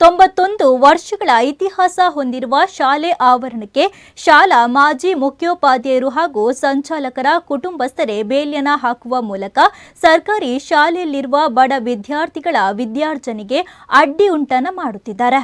ತೊಂಬತ್ತೊಂದು ವರ್ಷಗಳ ಇತಿಹಾಸ ಹೊಂದಿರುವ ಶಾಲೆ ಆವರಣಕ್ಕೆ ಶಾಲಾ ಮಾಜಿ ಮುಖ್ಯೋಪಾಧ್ಯಾಯರು ಹಾಗೂ ಸಂಚಾಲಕರ ಕುಟುಂಬಸ್ಥರೇ ಬೇಲಿಯನ ಹಾಕುವ ಮೂಲಕ ಸರ್ಕಾರಿ ಶಾಲೆಯಲ್ಲಿರುವ ಬಡ ವಿದ್ಯಾರ್ಥಿಗಳ ವಿದ್ಯಾರ್ಜನೆಗೆ ಅಡ್ಡಿ ಉಂಟನ ಮಾಡುತ್ತಿದ್ದಾರೆ.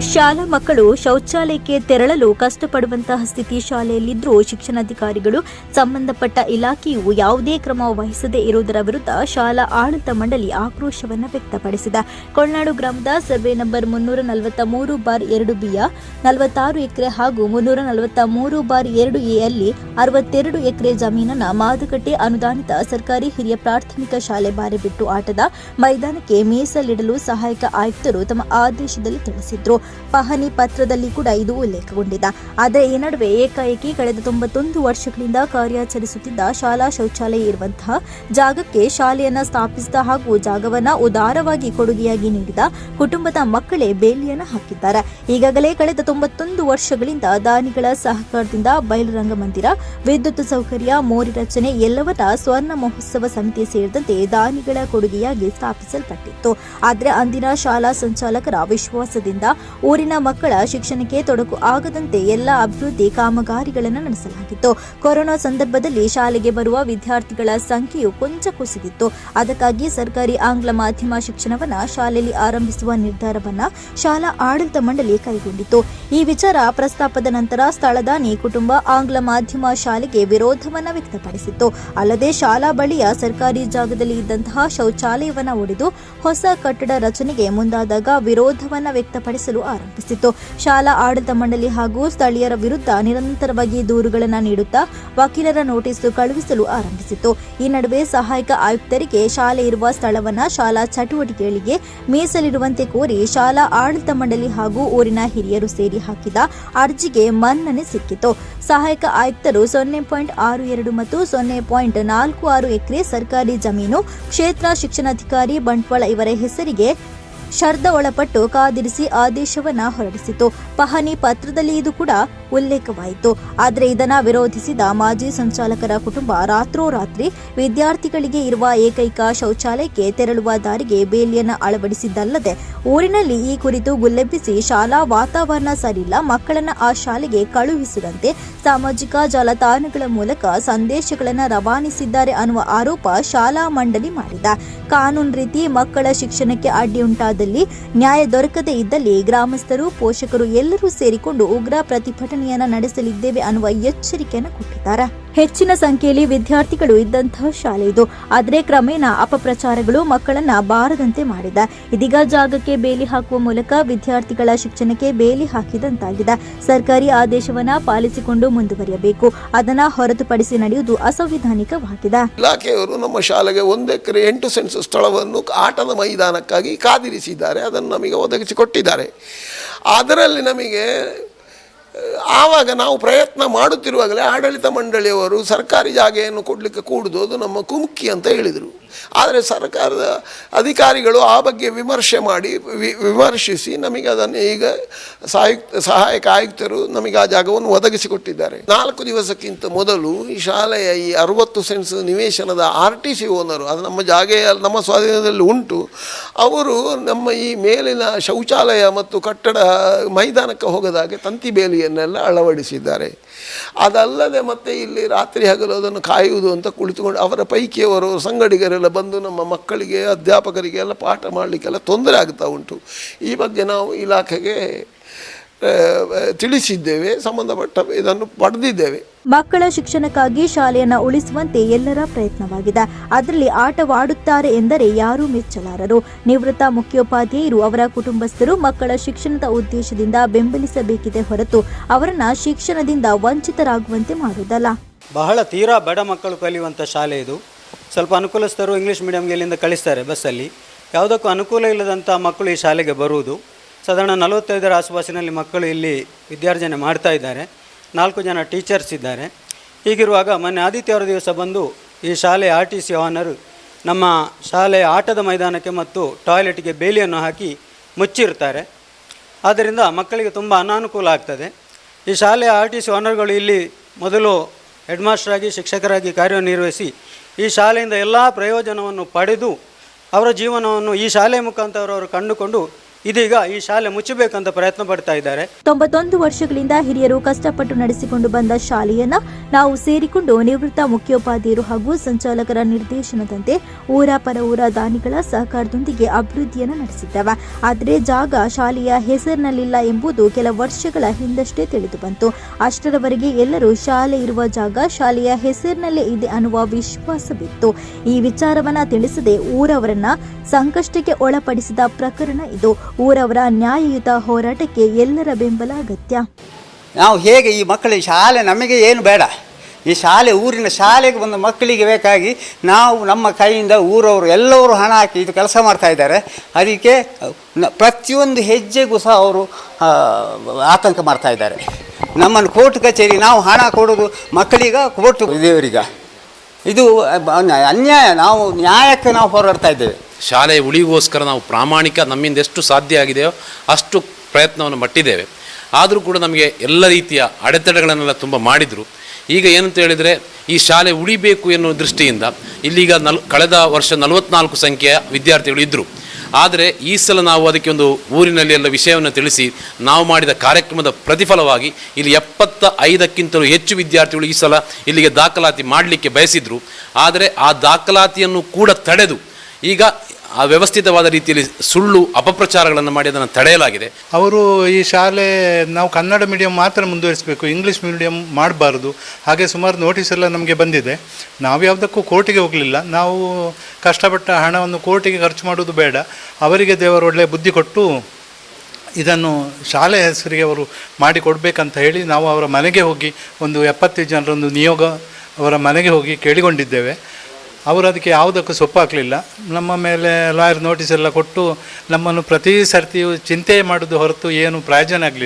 ಶಾಲಾ ಮಕ್ಕಳು ಶೌಚಾಲಯಕ್ಕೆ ತೆರಳಲು ಕಷ್ಟಪಡುವಂತಹ ಸ್ಥಿತಿ ಶಾಲೆಯಲ್ಲಿದ್ದರೂ ಶಿಕ್ಷಣಾಧಿಕಾರಿಗಳು ಸಂಬಂಧಪಟ್ಟ ಇಲಾಖೆಯು ಯಾವುದೇ ಕ್ರಮ ವಹಿಸದೇ ಇರುವುದರ ವಿರುದ್ಧ ಶಾಲಾ ಆಡಳಿತ ಮಂಡಳಿ ಆಕ್ರೋಶವನ್ನು ವ್ಯಕ್ತಪಡಿಸಿದೆ. ಕೊಳ್ನಾಡು ಗ್ರಾಮದ ಸರ್ವೆ ನಂಬರ್ ಮುನ್ನೂರ ನಲವತ್ತ ಮೂರು ಬಾರ್ ಎರಡು ಬಿಯ ನಲವತ್ತಾರು ಎಕರೆ ಹಾಗೂ ಮುನ್ನೂರ ನಲವತ್ತ ಮೂರು ಬಾರ್ ಎರಡು ಎಯಲ್ಲಿ ಅರವತ್ತೆರಡು ಎಕರೆ ಜಮೀನನ್ನು ಮಾದುಕಟ್ಟೆ ಅನುದಾನಿತ ಸರ್ಕಾರಿ ಹಿರಿಯ ಪ್ರಾಥಮಿಕ ಶಾಲೆ ಬಾರಿ ಬಿಟ್ಟು ಆಟದ ಮೈದಾನಕ್ಕೆ ಮೀಸಲಿಡಲು ಸಹಾಯಕ ಆಯುಕ್ತರು ತಮ್ಮ ಆದೇಶದಲ್ಲಿ ತಿಳಿಸಿದ್ರು. ಪಹಣಿ ಪತ್ರದಲ್ಲಿ ಕೂಡ ಇದು ಉಲ್ಲೇಖಗೊಂಡಿದೆ. ಆದರೆ ಈ ನಡುವೆ ಏಕಾಏಕಿ ಕಳೆದ ತೊಂಬತ್ತೊಂದು ವರ್ಷಗಳಿಂದ ಕಾರ್ಯಾಚರಿಸುತ್ತಿದ್ದ ಶಾಲಾ ಶೌಚಾಲಯ ಇರುವಂತಹ ಜಾಗಕ್ಕೆ ಶಾಲೆಯನ್ನು ಸ್ಥಾಪಿಸಿದ ಹಾಗೂ ಜಾಗವನ್ನ ಉದಾರವಾಗಿ ಕೊಡುಗೆಯಾಗಿ ನೀಡಿದ ಕುಟುಂಬದ ಮಕ್ಕಳೇ ಬೇಲಿಯನ್ನು ಹಾಕಿದ್ದಾರೆ. ಈಗಾಗಲೇ ಕಳೆದ ತೊಂಬತ್ತೊಂದು ವರ್ಷಗಳಿಂದ ದಾನಿಗಳ ಸಹಕಾರದಿಂದ ಬಯಲು ರಂಗಮಂದಿರ ವಿದ್ಯುತ್ ಸೌಕರ್ಯ, ಮೋರಿ ರಚನೆ ಎಲ್ಲವನ್ನ ಸ್ವರ್ಣ ಮಹೋತ್ಸವ ಸಮಿತಿ ಸೇರಿದಂತೆ ದಾನಿಗಳ ಕೊಡುಗೆಯಾಗಿ ಸ್ಥಾಪಿಸಲ್ಪಟ್ಟಿತ್ತು. ಆದರೆ ಅಂದಿನ ಶಾಲಾ ಸಂಚಾಲಕರ ವಿಶ್ವಾಸದಿಂದ ಊರಿನ ಮಕ್ಕಳ ಶಿಕ್ಷಣಕ್ಕೆ ತೊಡಕು ಆಗದಂತೆ ಎಲ್ಲ ಅಭಿವೃದ್ಧಿ ಕಾಮಗಾರಿಗಳನ್ನು ನಡೆಸಲಾಗಿತ್ತು. ಕೊರೋನಾ ಸಂದರ್ಭದಲ್ಲಿ ಶಾಲೆಗೆ ಬರುವ ವಿದ್ಯಾರ್ಥಿಗಳ ಸಂಖ್ಯೆಯು ಕೊಂಚ ಕುಸಿದಿತ್ತು. ಅದಕ್ಕಾಗಿ ಸರ್ಕಾರಿ ಆಂಗ್ಲ ಮಾಧ್ಯಮ ಶಿಕ್ಷಣವನ್ನು ಶಾಲೆಯಲ್ಲಿ ಆರಂಭಿಸುವ ನಿರ್ಧಾರವನ್ನ ಶಾಲಾ ಆಡಳಿತ ಮಂಡಳಿ ಕೈಗೊಂಡಿತು ಈ ವಿಚಾರ ಪ್ರಸ್ತಾಪದ ನಂತರ ಸ್ಥಳದಾನಿ ಕುಟುಂಬ ಆಂಗ್ಲ ಮಾಧ್ಯಮ ಶಾಲೆಗೆ ವಿರೋಧವನ್ನು ವ್ಯಕ್ತಪಡಿಸಿತ್ತು. ಅಲ್ಲದೆ ಶಾಲಾ ಬಳಿಯ ಸರ್ಕಾರಿ ಜಾಗದಲ್ಲಿ ಇದ್ದಂತಹ ಶೌಚಾಲಯವನ್ನು ಒಡೆದು ಹೊಸ ಕಟ್ಟಡ ರಚನೆಗೆ ಮುಂದಾದಾಗ ವಿರೋಧವನ್ನು ವ್ಯಕ್ತಪಡಿಸಲು ಆರಂಭಿಸಿತು ಶಾಲಾ ಆಡಳಿತ ಮಂಡಳಿ ಹಾಗೂ ಸ್ಥಳೀಯರ ವಿರುದ್ಧ ನಿರಂತರವಾಗಿ ದೂರುಗಳನ್ನು ನೀಡುತ್ತಾ ವಕೀಲರ ನೋಟಿಸ್ ಕಳುಹಿಸಲು ಆರಂಭಿಸಿತು ಈ ನಡುವೆ ಸಹಾಯಕ ಆಯುಕ್ತರಿಗೆ ಶಾಲೆ ಇರುವ ಸ್ಥಳವನ್ನ ಶಾಲಾ ಚಟುವಟಿಕೆಗಳಿಗೆ ಮೀಸಲಿಡುವಂತೆ ಕೋರಿ ಶಾಲಾ ಆಡಳಿತ ಮಂಡಳಿ ಹಾಗೂ ಊರಿನ ಹಿರಿಯರು ಸೇರಿ ಹಾಕಿದ ಅರ್ಜಿಗೆ ಮನ್ನಣೆ ಸಿಕ್ಕಿತು. ಸಹಾಯಕ ಆಯುಕ್ತರು ಸೊನ್ನೆ ಪಾಯಿಂಟ್ ಆರು ಎರಡು ಮತ್ತು ಸೊನ್ನೆ ಪಾಯಿಂಟ್ ನಾಲ್ಕು ಆರು ಎಕರೆ ಸರ್ಕಾರಿ ಜಮೀನು ಕ್ಷೇತ್ರ ಶಿಕ್ಷಣಾಧಿಕಾರಿ ಬಂಟ್ವಾಳ ಇವರ ಹೆಸರಿಗೆ ಶರ್ಧ ಒಳಪಟ್ಟು ಕಾದಿರಿಸಿ ಆದೇಶವನ್ನ ಹೊರಡಿಸಿತು. ಪಹಣಿ ಪತ್ರದಲ್ಲಿ ಇದು ಕೂಡ ಉಲ್ಲೇಖವಾಯಿತು. ಆದರೆ ಇದನ್ನ ವಿರೋಧಿಸಿದ ಮಾಜಿ ಸಂಚಾಲಕರ ಕುಟುಂಬ ರಾತ್ರೋರಾತ್ರಿ ವಿದ್ಯಾರ್ಥಿಗಳಿಗೆ ಇರುವ ಏಕೈಕ ಶೌಚಾಲಯಕ್ಕೆ ತೆರಳುವ ದಾರಿಗೆ ಬೇಲಿಯನ್ನ ಅಳವಡಿಸಿದ್ದಲ್ಲದೆ ಊರಿನಲ್ಲಿ ಈ ಕುರಿತು ಗುಲ್ಲೆಬ್ಬಿಸಿ ಶಾಲಾ ವಾತಾವರಣ ಸರಿಯಿಲ್ಲ, ಮಕ್ಕಳನ್ನ ಆ ಶಾಲೆಗೆ ಕಳುಹಿಸದಂತೆ ಸಾಮಾಜಿಕ ಜಾಲತಾಣಗಳ ಮೂಲಕ ಸಂದೇಶಗಳನ್ನು ರವಾನಿಸಿದ್ದಾರೆ ಅನ್ನುವ ಆರೋಪ ಶಾಲಾ ಮಂಡಳಿ ಮಾಡಿದ. ಕಾನೂನು ರೀತಿ ಮಕ್ಕಳ ಶಿಕ್ಷಣಕ್ಕೆ ಅಡ್ಡಿಯುಂಟಾದಲ್ಲಿ ನ್ಯಾಯ ದೊರಕದೇ ಇದ್ದಲ್ಲಿ ಗ್ರಾಮಸ್ಥರು ಪೋಷಕರು ಎಲ್ಲರೂ ಸೇರಿಕೊಂಡು ಉಗ್ರ ಪ್ರತಿಭಟನೆಯನ್ನ ನಡೆಸಲಿದ್ದೇವೆ ಅನ್ನುವ ಎಚ್ಚರಿಕೆಯನ್ನು ಕೊಟ್ಟಿದ್ದಾರೆ. ಹೆಚ್ಚಿನ ಸಂಖ್ಯೆಯಲ್ಲಿ ವಿದ್ಯಾರ್ಥಿಗಳು ಇದ್ದಂತಹ ಶಾಲೆ ಇದು. ಆದರೆ ಕ್ರಮೇಣ ಅಪಪ್ರಚಾರಗಳು ಮಕ್ಕಳನ್ನ ಬಾರದಂತೆ ಮಾಡಿದೆ. ಇದೀಗ ಜಾಗಕ್ಕೆ ಬೇಲಿ ಹಾಕುವ ಮೂಲಕ ವಿದ್ಯಾರ್ಥಿಗಳ ಶಿಕ್ಷಣಕ್ಕೆ ಬೇಲಿ ಹಾಕಿದಂತಾಗಿದೆ. ಸರ್ಕಾರಿ ಆದೇಶವನ್ನ ಪಾಲಿಸಿಕೊಂಡು ಮುಂದುವರಿಯಬೇಕು. ಅದನ್ನ ಹೊರತುಪಡಿಸಿ ನಡೆಯುವುದು ಅಸಂವಿಧಾನಿಕವಾಗಿದೆ. ಇಲಾಖೆಯವರು ನಮ್ಮ ಶಾಲೆಗೆ ಒಂದು ಎಕರೆ ಎಂಟು ಸೆನ್ಸ್ ಸ್ಥಳವನ್ನು ಆಟದ ಮೈದಾನಕ್ಕಾಗಿ ಕಾದಿರಿಸಿದ್ದಾರೆ. ಅದನ್ನು ನಮಗೆ ಒದಗಿಸಿಕೊಟ್ಟಿದ್ದಾರೆ. ಅದರಲ್ಲಿ ನಮಗೆ ಆವಾಗ ನಾವು ಪ್ರಯತ್ನ ಮಾಡುತ್ತಿರುವಾಗಲೇ ಆಡಳಿತ ಮಂಡಳಿಯವರು ಸರ್ಕಾರಿ ಜಾಗೆಯನ್ನು ಕೊಡಲಿಕ್ಕೆ ಕೂಡುದು ಅದು ನಮ್ಮ ಕುಮುಕ್ಕಿ ಅಂತ ಹೇಳಿದರು. ಆದರೆ ಸರ್ಕಾರದ ಅಧಿಕಾರಿಗಳು ಆ ಬಗ್ಗೆ ವಿಮರ್ಶೆ ಮಾಡಿ ವಿಮರ್ಶಿಸಿ ನಮಗೆ ಅದನ್ನು ಈಗ ಸಹಾಯುಕ್ತ, ಸಹಾಯಕ ಆಯುಕ್ತರು ನಮಗೆ ಆ ಜಾಗವನ್ನು ಒದಗಿಸಿಕೊಟ್ಟಿದ್ದಾರೆ. ನಾಲ್ಕು ದಿವಸಕ್ಕಿಂತ ಮೊದಲು ಈ ಶಾಲೆಯ ಈ ಅರುವತ್ತು ಸೆನ್ಸ್ ನಿವೇಶನದ ಆರ್ ಟಿ ಸಿ ಓನರು, ಅದು ನಮ್ಮ ಜಾಗೆಯ ನಮ್ಮ ಸ್ವಾಧೀನದಲ್ಲಿ ಉಂಟು, ಅವರು ನಮ್ಮ ಈ ಮೇಲಿನ ಶೌಚಾಲಯ ಮತ್ತು ಕಟ್ಟಡ ಮೈದಾನಕ್ಕೆ ಹೋಗದಾಗೆ ತಂತಿ ಬೇಲಿಯನ್ನೆಲ್ಲ ಅಳವಡಿಸಿದ್ದಾರೆ. ಅದಲ್ಲದೆ ಮತ್ತೆ ಇಲ್ಲಿ ರಾತ್ರಿ ಹಗಲು ಅದನ್ನು ಕಾಯುವುದು ಅಂತ ಕುಳಿತುಕೊಂಡು, ಅವರ ಪೈಕಿಯವರು ಸಂಗಡಿಗರೆಲ್ಲ ಬಂದು ನಮ್ಮ ಮಕ್ಕಳಿಗೆ ಅಧ್ಯಾಪಕರಿಗೆ ಎಲ್ಲ ಪಾಠ ಮಾಡಲಿಕ್ಕೆಲ್ಲ ತೊಂದರೆ ಆಗ್ತಾ ಉಂಟು. ಈ ಬಗ್ಗೆ ನಾವು ಇಲಾಖೆಗೆ ತಿಳಿಸಿದ್ದೇವೆ ಸಂಬಂಧಪಟ್ಟ ಇದನ್ನು ಪಡೆದಿದ್ದೇವೆ. ಮಕ್ಕಳ ಶಿಕ್ಷಣಕ್ಕಾಗಿ ಶಾಲೆಯನ್ನು ಉಳಿಸುವಂತೆ ಎಲ್ಲರ ಪ್ರಯತ್ನವಾಗಿದೆ. ಅದರಲ್ಲಿ ಆಟವಾಡುತ್ತಾರೆ ಎಂದರೆ ಯಾರೂ ಮೆಚ್ಚಲಾರರು. ನಿವೃತ್ತ ಮುಖ್ಯೋಪಾಧ್ಯಾಯರು ಅವರ ಕುಟುಂಬಸ್ಥರು ಮಕ್ಕಳ ಶಿಕ್ಷಣದ ಉದ್ದೇಶದಿಂದ ಬೆಂಬಲಿಸಬೇಕಿದೆ ಹೊರತು ಅವರನ್ನ ಶಿಕ್ಷಣದಿಂದ ವಂಚಿತರಾಗುವಂತೆ ಮಾಡುವುದಲ್ಲ. ಬಹಳ ತೀರಾ ಬಡ ಮಕ್ಕಳು ಕಲಿಯುವಂಥ ಶಾಲೆ ಇದು. ಸ್ವಲ್ಪ ಅನುಕೂಲಸ್ಥರು ಇಂಗ್ಲೀಷ್ ಮೀಡಿಯಂಗೆ ಇಲ್ಲಿಂದ ಕಳಿಸ್ತಾರೆ ಬಸ್ಸಲ್ಲಿ ಯಾವುದಕ್ಕೂ ಅನುಕೂಲ ಇಲ್ಲದಂಥ ಮಕ್ಕಳು ಈ ಶಾಲೆಗೆ ಬರುವುದು. ಸಾಧಾರಣ ನಲವತ್ತೈದರ ಆಸುಪಾಸಿನಲ್ಲಿ ಮಕ್ಕಳು ಇಲ್ಲಿ ವಿದ್ಯಾರ್ಜನೆ ಮಾಡ್ತಾ ಇದ್ದಾರೆ. ನಾಲ್ಕು ಜನ ಟೀಚರ್ಸ್ ಇದ್ದಾರೆ. ಹೀಗಿರುವಾಗ ಮೊನ್ನೆ ಆದಿತ್ಯವಾರ ದಿವಸ ಬಂದು ಈ ಶಾಲೆಯ ಆರ್ ಟಿ ಸಿ ಓನರ್ ನಮ್ಮ ಶಾಲೆಯ ಆಟದ ಮೈದಾನಕ್ಕೆ ಮತ್ತು ಟಾಯ್ಲೆಟ್ಗೆ ಬೇಲಿಯನ್ನು ಹಾಕಿ ಮುಚ್ಚಿರ್ತಾರೆ. ಆದ್ದರಿಂದ ಮಕ್ಕಳಿಗೆ ತುಂಬ ಅನಾನುಕೂಲ ಆಗ್ತದೆ. ಈ ಶಾಲೆಯ ಆರ್ ಟಿ ಸಿ ಓನರ್ಗಳು ಇಲ್ಲಿ ಮೊದಲು ಹೆಡ್ ಮಾಸ್ಟರಾಗಿ ಶಿಕ್ಷಕರಾಗಿ ಕಾರ್ಯನಿರ್ವಹಿಸಿ ಈ ಶಾಲೆಯಿಂದ ಎಲ್ಲ ಪ್ರಯೋಜನವನ್ನು ಪಡೆದು ಅವರ ಜೀವನವನ್ನು ಈ ಶಾಲೆ ಮುಖಾಂತರ ಅವರು ಕಂಡುಕೊಂಡು ಇದೀಗ ಈ ಶಾಲೆ ಮುಚ್ಚಬೇಕಂತ ಪ್ರಯತ್ನ ಪಡ್ತಾ ಇದ್ದಾರೆ. ತೊಂಬತ್ತೊಂದು ವರ್ಷಗಳಿಂದ ಹಿರಿಯರು ಕಷ್ಟಪಟ್ಟು ನಡೆಸಿಕೊಂಡು ಬಂದ ಶಾಲೆಯನ್ನ ನಾವು ಸೇರಿಕೊಂಡು ನಿವೃತ್ತ ಮುಖ್ಯೋಪಾಧ್ಯಾಯರು ಹಾಗೂ ಸಂಚಾಲಕರ ನಿರ್ದೇಶನದಂತೆ ಊರ ಪರ ಊರ ದಾನಿಗಳ ಸಹಕಾರದೊಂದಿಗೆ ಅಭಿವೃದ್ಧಿಯನ್ನು ನಡೆಸಿದ್ದವ. ಆದರೆ ಜಾಗ ಶಾಲೆಯ ಹೆಸರಿನಲ್ಲಿಲ್ಲ ಎಂಬುದು ಕೆಲ ವರ್ಷಗಳ ಹಿಂದಷ್ಟೇ ತಿಳಿದು ಬಂತು ಅಷ್ಟರವರೆಗೆ ಎಲ್ಲರೂ ಶಾಲೆ ಇರುವ ಜಾಗ ಶಾಲೆಯ ಹೆಸರಿನಲ್ಲೇ ಇದೆ ಅನ್ನುವ ವಿಶ್ವಾಸವಿತ್ತು. ಈ ವಿಚಾರವನ್ನ ತಿಳಿಸದೆ ಊರವರನ್ನ ಸಂಕಷ್ಟಕ್ಕೆ ಒಳಪಡಿಸಿದ ಪ್ರಕರಣ ಇದು. ಊರವರ ನ್ಯಾಯಯುತ ಹೋರಾಟಕ್ಕೆ ಎಲ್ಲರ ಬೆಂಬಲ ಅಗತ್ಯ. ನಾವು ಹೇಗೆ ಈ ಮಕ್ಕಳಿಗೆ ಶಾಲೆ ನಮಗೆ ಏನು ಬೇಡ. ಈ ಶಾಲೆ ಊರಿನ ಶಾಲೆಗೆ ಬಂದ ಮಕ್ಕಳಿಗೆ ಬೇಕಾಗಿ ನಾವು ನಮ್ಮ ಕೈಯಿಂದ ಊರವರು ಎಲ್ಲರೂ ಹಣ ಹಾಕಿ ಇದು ಕೆಲಸ ಮಾಡ್ತಾ ಇದ್ದಾರೆ. ಅದಕ್ಕೆ ಪ್ರತಿಯೊಂದು ಹೆಜ್ಜೆಗೂ ಸಹ ಅವರು ಆತಂಕ ಮಾಡ್ತಾ ಇದ್ದಾರೆ. ನಮ್ಮನ್ನು ಕೋರ್ಟ್ ಕಚೇರಿ ನಾವು ಹಣ ಕೊಡೋದು ಮಕ್ಕಳಿಗ ಕೋರ್ಟ್ ದೇವರಿಗ ಇದು ಅನ್ಯಾಯ. ನಾವು ನ್ಯಾಯಕ್ಕೆ ನಾವು ಹೋರಾಡ್ತಾ ಇದ್ದೇವೆ. ಶಾಲೆಯ ಉಳಿಗೋಸ್ಕರ ನಾವು ಪ್ರಾಮಾಣಿಕ ನಮ್ಮಿಂದ ಎಷ್ಟು ಸಾಧ್ಯ ಆಗಿದೆಯೋ ಅಷ್ಟು ಪ್ರಯತ್ನವನ್ನು ಮಟ್ಟಿದ್ದೇವೆ. ಆದರೂ ಕೂಡ ನಮಗೆ ಎಲ್ಲ ರೀತಿಯ ಅಡೆತಡೆಗಳನ್ನೆಲ್ಲ ತುಂಬ ಮಾಡಿದರು. ಈಗ ಏನಂತ ಹೇಳಿದರೆ, ಈ ಶಾಲೆ ಉಳಿಬೇಕು ಎನ್ನುವ ದೃಷ್ಟಿಯಿಂದ ಇಲ್ಲಿಗ ನಲ್, ಕಳೆದ ವರ್ಷ ನಲವತ್ನಾಲ್ಕು ಸಂಖ್ಯೆಯ ವಿದ್ಯಾರ್ಥಿಗಳು ಇದ್ದರು ಆದರೆ ಈ ಸಲ ನಾವು ಅದಕ್ಕೆ ಒಂದು ಊರಿನಲ್ಲಿ ಎಲ್ಲ ವಿಷಯವನ್ನು ತಿಳಿಸಿ, ನಾವು ಮಾಡಿದ ಕಾರ್ಯಕ್ರಮದ ಪ್ರತಿಫಲವಾಗಿ ಇಲ್ಲಿ ಎಪ್ಪತ್ತ ಐದಕ್ಕಿಂತಲೂ ಹೆಚ್ಚು ವಿದ್ಯಾರ್ಥಿಗಳು ಈ ಸಲ ಇಲ್ಲಿಗೆ ದಾಖಲಾತಿ ಮಾಡಲಿಕ್ಕೆ ಬಯಸಿದರು. ಆದರೆ ಆ ದಾಖಲಾತಿಯನ್ನು ಕೂಡ ತಡೆದು ಈಗ ಆ ವ್ಯವಸ್ಥಿತವಾದ ರೀತಿಯಲ್ಲಿ ಸುಳ್ಳು ಅಪಪ್ರಚಾರಗಳನ್ನು ಮಾಡಿ ಅದನ್ನು ತಡೆಯಲಾಗಿದೆ. ಅವರು ಈ ಶಾಲೆ ನಾವು ಕನ್ನಡ ಮೀಡಿಯಂ ಮಾತ್ರ ಮುಂದುವರಿಸಬೇಕು ಇಂಗ್ಲೀಷ್ ಮೀಡಿಯಂ ಮಾಡಬಾರ್ದು. ಹಾಗೆ ಸುಮಾರು ನೋಟಿಸ್ ಎಲ್ಲ ನಮಗೆ ಬಂದಿದೆ. ನಾವು ಯಾವುದಕ್ಕೂ ಕೋರ್ಟಿಗೆ ಹೋಗಲಿಲ್ಲ. ನಾವು ಕಷ್ಟಪಟ್ಟ ಹಣವನ್ನು ಕೋರ್ಟಿಗೆ ಖರ್ಚು ಮಾಡೋದು ಬೇಡ. ಅವರಿಗೆ ದೇವರು ಒಳ್ಳೆಯ ಬುದ್ಧಿ ಕೊಟ್ಟು ಇದನ್ನು ಶಾಲೆ ಹೆಸರಿಗೆ ಅವರು ಮಾಡಿಕೊಡ್ಬೇಕಂತ ಹೇಳಿ ನಾವು ಅವರ ಮನೆಗೆ ಹೋಗಿ ಒಂದು ಎಪ್ಪತ್ತೈದು ಜನರೊಂದು ನಿಯೋಗ ಅವರ ಮನೆಗೆ ಹೋಗಿ ಕೇಳಿಕೊಂಡಿದ್ದೇವೆ ಅವರು ಅದಕ್ಕೆ ಯಾವುದಕ್ಕೂ ಸೊಪ್ಪು ಹಾಕಲಿಲ್ಲ ನಮ್ಮ ಮೇಲೆ ಲಾಯರ್ ನೋಟಿಸ್ ಎಲ್ಲ ಕೊಟ್ಟು ನಮ್ಮನ್ನು ಪ್ರತಿ ಸರ್ತಿಯೂ ಚಿಂತೆ ಮಾಡೋದು ಹೊರತು ಏನು ಪ್ರಯೋಜನ ಆಗಲಿಲ್ಲ.